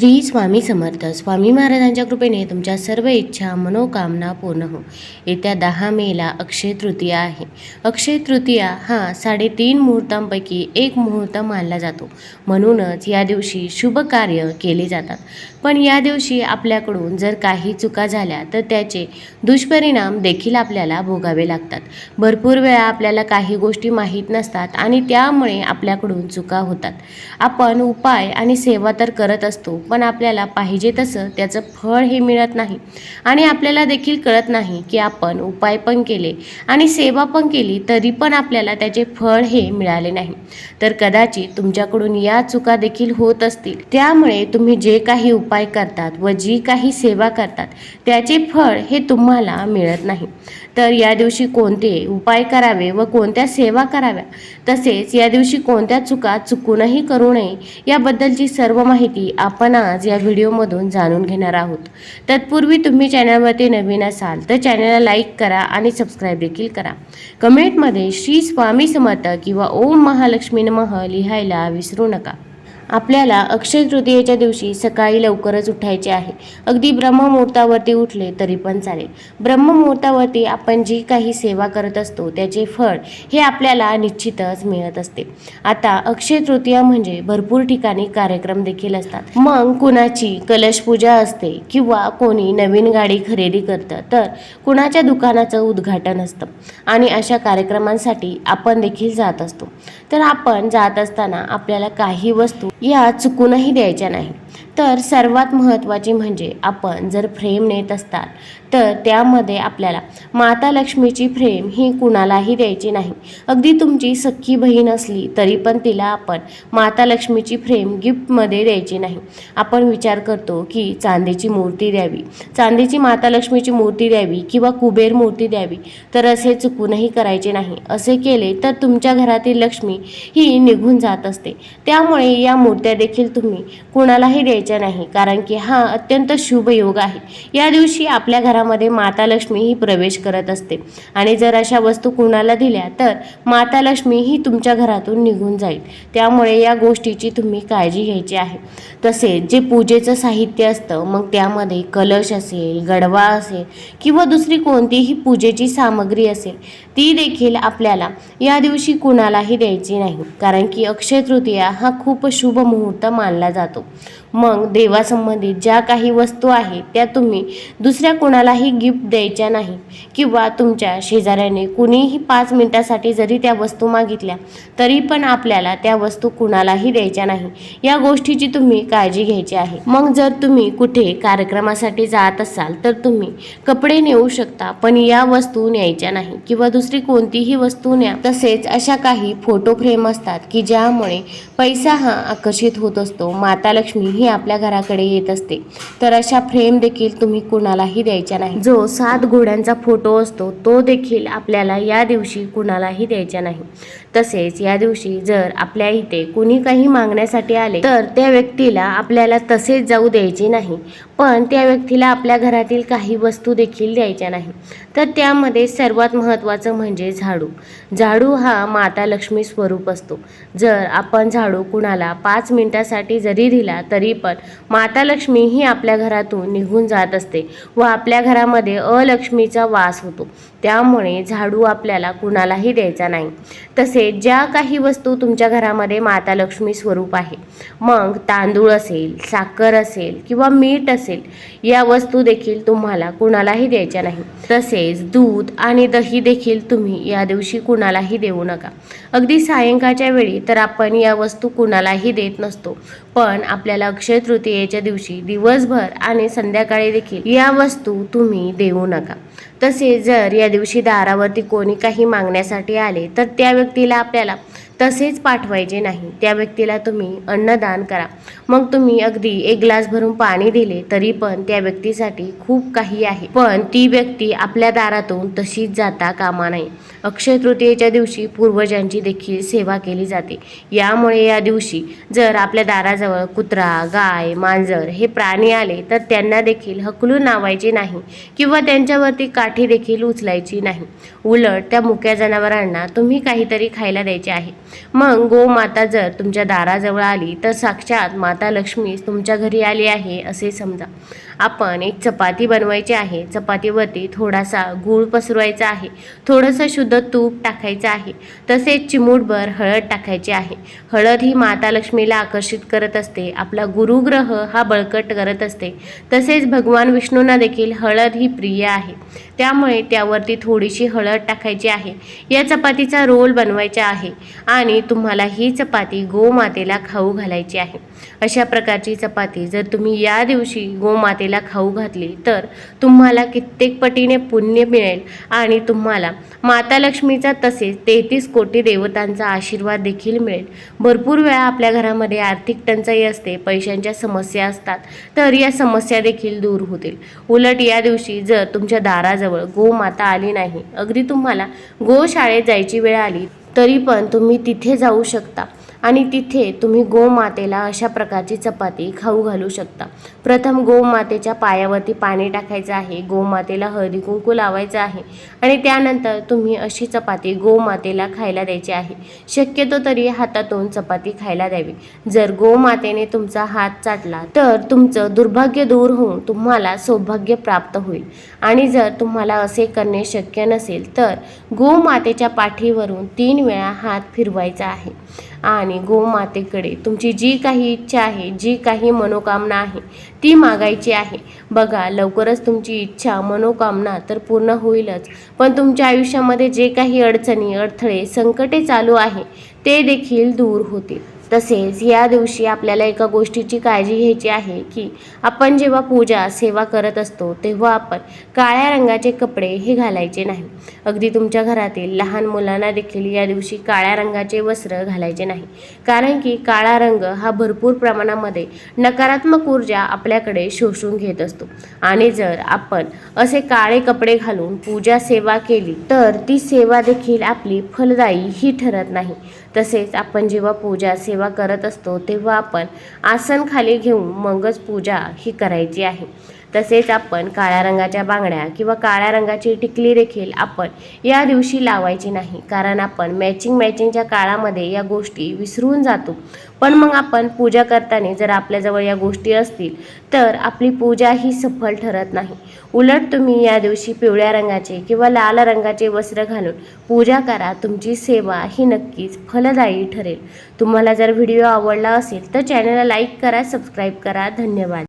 श्री स्वामी समर्थ. स्वामी महाराजांच्या कृपेने तुमच्या सर्व इच्छा मनोकामना पूर्ण हो. येत्या दहा मेला अक्षय तृतीया आहे. अक्षय तृतीया हा साडेतीन मुहूर्तांपैकी एक मुहूर्त मानला जातो. म्हणूनच या दिवशी शुभ कार्य केले जातात. पण या दिवशी आपल्याकडून जर काही चुका झाल्या तर त्याचे दुष्परिणाम देखील आपल्याला भोगावे लागतात. भरपूर वेळा आपल्याला काही गोष्टी माहीत नसतात आणि त्यामुळे आपल्याकडून चुका होतात. आपण उपाय आणि सेवा तर करत असतो पण आपल्याला पाहिजे तसं त्याचं फळ हे मिळत नाही. आणि आपल्याला देखील कळत नाही की आपण उपाय पण केले आणि सेवा पण केली तरी पण आपल्याला त्याचे फळ हे मिळाले नाही. तर कदाचित तुमच्याकडून या चुका देखील होत असतील. त्यामुळे तुम्ही जे काही उपाय करतात व जी काही सेवा करतात त्याचे फळ हे तुम्हाला मिळत नाही. तर या दिवशी कोणते उपाय करावे व कोणत्या सेवा कराव्या? तसेच या दिवशी कोणत्या चुका चुकूनही करू नये याबद्दलची सर्व माहिती आपण आज या व्हिडिओमधून जाणून घेणार आहोत. तत्पूर्वी तुम्ही चॅनलवरती नवीन असाल तर चॅनलला लाईक करा आणि सबस्क्राईब देखील करा. कमेंटमध्ये श्री स्वामी समर्थ किंवा ओम महालक्ष्मी नमः लिहायला विसरू नका. आपल्याला अक्षय तृतीयेच्या दिवशी सकाळी लवकरच उठायचे आहे. अगदी ब्रह्ममुहूर्तावरती उठले तरी पण चालेल. ब्रह्ममुहूर्तावरती आपण जी काही सेवा करत असतो त्याचे फळ हे आपल्याला निश्चितच मिळत असते. आता अक्षय तृतीया म्हणजे भरपूर ठिकाणी कार्यक्रम देखील असतात. मग कुणाची कलश पूजा असते किंवा कोणी नवीन गाडी खरेदी करतं तर कुणाच्या दुकानाचं उद्घाटन असतं आणि अशा कार्यक्रमांसाठी आपण देखील जात असतो. तर आपण जात असताना आपल्याला काही वस्तू या चुकूनही द्यायच्या नाही. तर सर्वात महत्त्वाचे म्हणजे आपण जर फ्रेम नेत असतात तर त्यामध्ये आपल्याला माता लक्ष्मीची फ्रेम ही कुणालाही द्यायची नाही. अगदी तुमची सख्खी बहीण असली तरी पण तिला आपण माता लक्ष्मीची फ्रेम गिफ्टमध्ये द्यायची नाही. आपण विचार करतो की चांदीची मूर्ती द्यावी. चांदीची माता लक्ष्मीची मूर्ती द्यावी किंवा कुबेर मूर्ती द्यावी तर असे चुकूनही करायचे नाही. असे केले तर तुमच्या घरातील लक्ष्मी ही निघून जात असते. त्यामुळे या मूर्त्या देखील तुम्ही कुणालाही द्यायच्या नाही. कारण की हा अत्यंत शुभ योग आहे. या दिवशी आपल्या घरामध्ये माता लक्ष्मी ही प्रवेश करत असते. आणि जर अशा वस्तू कुणाला दिल्या तर माता लक्ष्मी ही तुमच्या घरातून निघून जाईल. त्यामुळे या गोष्टीची तुम्ही काळजी घ्यायची आहे. तसेच जे पूजेचं साहित्य असतं मग त्यामध्ये कलश असेल गडवा असेल किंवा दुसरी कोणतीही पूजेची सामग्री असेल ती देखील आपल्याला या दिवशी कुणालाही द्यायची नाही. कारण की अक्षय तृतीया हा खूप शुभ मुहूर्त मानला जातो. मग देवासंबंधित ज्या काही वस्तू आहेत त्या तुम्ही दुसऱ्या कुणालाही गिफ्ट द्यायच्या नाही किंवा तुमच्या शेजाऱ्याने कुणीही पाच मिनिटासाठी जरी त्या वस्तू मागितल्या तरी पण आपल्याला त्या वस्तू कुणालाही द्यायच्या नाही. या गोष्टीची तुम्ही काळजी घ्यायची आहे. मग जर तुम्ही कुठे कार्यक्रमासाठी जात असाल तर तुम्ही कपडे नेऊ शकता पण या वस्तू न्यायच्या नाही किंवा दुसरी कोणतीही वस्तू न्या. तसेच अशा काही फोटो फ्रेम असतात की ज्यामुळे पैसा हा आकर्षित होत असतो. माता लक्ष्मी ही आपल्या घराकडे येत असते. तर अशा फ्रेम देखील तुम्ही कुणालाही द्यायच्या नाही. जो सात घोड्यांचा फोटो असतो तो देखील आपल्याला या दिवशी कुणालाही द्यायचा नाही. तसेच या दिवशी जर आपल्या इथे कुणी काही मागण्यासाठी आले तर त्या व्यक्तीला आपल्याला तसेच जाऊ द्यायचे नाही. पण त्या व्यक्तीला आपल्या घरातील काही वस्तू देखील द्यायच्या नाही. तर त्यामध्ये सर्वात महत्त्वाचं म्हणजे झाडू. झाडू हा माता लक्ष्मी स्वरूप असतो. जर आपण झाडू कुणाला पाच मिनिटासाठी जरी दिला तरी पण माता लक्ष्मी ही आपल्या घरातून निघून जात असते व आपल्या घरामध्ये अलक्ष्मीचा वास होतो. त्यामुळे झाडू आपल्याला कुणालाही द्यायचा नाही. तसेच ज्या काही वस्तू तुमच्या घरामध्ये माता लक्ष्मी स्वरूप आहे. मग तांदूळ असेल साखर असेल किंवा मीठ असेल या वस्तू देखील तुम्हाला कुणालाही द्यायच्या नाही. तसेच दूध आणि दही देखील तुम्ही या दिवशी कुणालाही देऊ नका. अगदी सायंकाळच्या वेळी तर आपण या वस्तू कुणालाही देत नसतो. पण आपल्याला अक्षय तृतीयेच्या दिवशी दिवसभर आणि संध्याकाळी देखील या वस्तू तुम्ही देऊ नका. तसे जर या दिवशी दारावरती कोणी काही मागण्यासाठी आले तर त्या व्यक्तीला आपल्याला तसेच पाठवायचे नाही. त्या व्यक्तीला तुम्ही अन्नदान करा. मग तुम्ही अगदी एक ग्लास भरून पाणी दिले तरी पण त्या व्यक्तीसाठी खूप काही आहे. पण ती व्यक्ती आपल्या दारातून तशीच जाता कामा नये. अक्षय तृतीयेच्या दिवशी पूर्वजांची देखील सेवा केली जाते. यामुळे या दिवशी जर आपल्या दाराजवळ कुत्रा गाय मांजर हे प्राणी आले तर त्यांना देखील हकलून नावायचे नाही किंवा त्यांच्यावरती काठी देखील उचलायची नाही. उलट त्या मुक्या जनावरांना तुम्ही काहीतरी खायला द्यायचे आहे. मग गोमाता जर तुमच्या दाराजवळ आली तर साक्षात माता लक्ष्मी तुमच्या घरी आली आहे असे समजा. आपण एक चपाती बनवायची आहे. चपातीवरती थोडासा गूळ पसरवायचा आहे. थोडंसं शुद्ध तूप टाकायचं आहे. तसेच चिमूटभर हळद टाकायची आहे. हळद ही माता लक्ष्मीला आकर्षित करत असते. आपला गुरुग्रह हा बळकट करत असते. तसेच भगवान विष्णूंना देखील हळद ही प्रिय आहे. त्यामुळे त्यावरती थोडीशी हळद टाकायची आहे. या चपातीचा रोल बनवायचा आहे. आणि तुम्हाला ही चपाती गोमातेला खाऊ घालायची आहे. अशा प्रकारची चपाती. जर तुम्ही या दिवशी गोमातेला खाऊ घातली तर तुम्हाला कित्येक पटीने पुण्य मिळेल आणि तुम्हाला माता लक्ष्मीचा तसेच तेहतीस कोटी देवतांचा आशीर्वाद देखील मिळेल. भरपूर वेळा आपल्या घरामध्ये आर्थिक टंचाई असते पैशांच्या समस्या असतात तर या समस्या देखील दूर होतील. उलट या दिवशी जर तुमच्या दाराजवळ गोमाता आली नाही अगदी तुम्हाला गोशाळेत जायची वेळ आली तरी पण तुम्ही तिथे जाऊ शकता. आणि तिथे तुम्ही गोमातेला अशा प्रकारची चपाती खाऊ घालू शकता. प्रथम गोमातेच्या पायावरती पाणी टाकायचं आहे गोमातेला हळदी कुंकू लावायचं आहे आणि त्यानंतर तुम्ही अशी चपाती गोमातेला खायला द्यायची आहे. शक्यतो तरी हातातून चपाती खायला द्यावी. जर गोमातेने तुमचा हात चाटला तर तुमचं दुर्भाग्य दूर होऊन तुम्हाला सौभाग्य प्राप्त होईल. आणि जर तुम्हाला असे करणे शक्य नसेल तर गोमातेच्या पाठीवरून तीन वेळा हात फिरवायचा आहे. आणि आणि गोमातेकडे तुमची जी काही इच्छा आहे जी काही मनोकामना आहे ती मागायची आहे. बघा लवकरच तुमची इच्छा मनोकामना तर पूर्ण होईलच. पण तुमच्या आयुष्यामध्ये जे काही अडचणी अडथळे संकटे चालू आहे ते देखील दूर होतील. तसेच या दिवशी आपल्याला एका गोष्टीची काळजी घ्यायची आहे की आपण जेव्हा पूजा सेवा करत असतो तेव्हा आपण काळ्या रंगाचे कपडे हे घालायचे नाही. अगदी तुमच्या घरातील लहान मुलांना देखील या दिवशी काळ्या रंगाचे वस्त्र घालायचे नाही. कारण की काळा रंग हा भरपूर प्रमाणामध्ये नकारात्मक ऊर्जा आपल्याकडे शोषून घेत असतो. आणि जर आपण असे काळे कपडे घालून पूजा सेवा केली तर ती सेवा देखील आपली फलदायी ही ठरत नाही. तसेच आपण जेव्हा पूजा सेवा करत असतो तेव्हा आपण आसन खाली घेऊन मगच पूजा ही करायची आहे. तसेच आपण काळ्या रंगाच्या बांगड्या किंवा काळ्या रंगाची टिकली देखील आपण या दिवशी लावायची नाही. कारण आपण मॅचिंग मॅचिंगच्या काळामध्ये या गोष्टी विसरून जातो. पण मग आपण पूजा करताना जर आपल्याजवळ या गोष्टी असतील तर आपली पूजा ही सफल ठरत नाही. उलट तुम्ही या दिवशी पिवळ्या रंगाचे किंवा लाल रंगाचे वस्त्र घालून पूजा करा. तुमची सेवा ही नक्कीच फलदायी ठरेल. तुम्हाला जर व्हिडिओ आवडला असेल तर चॅनलला लाईक करा सबस्क्राईब करा. धन्यवाद.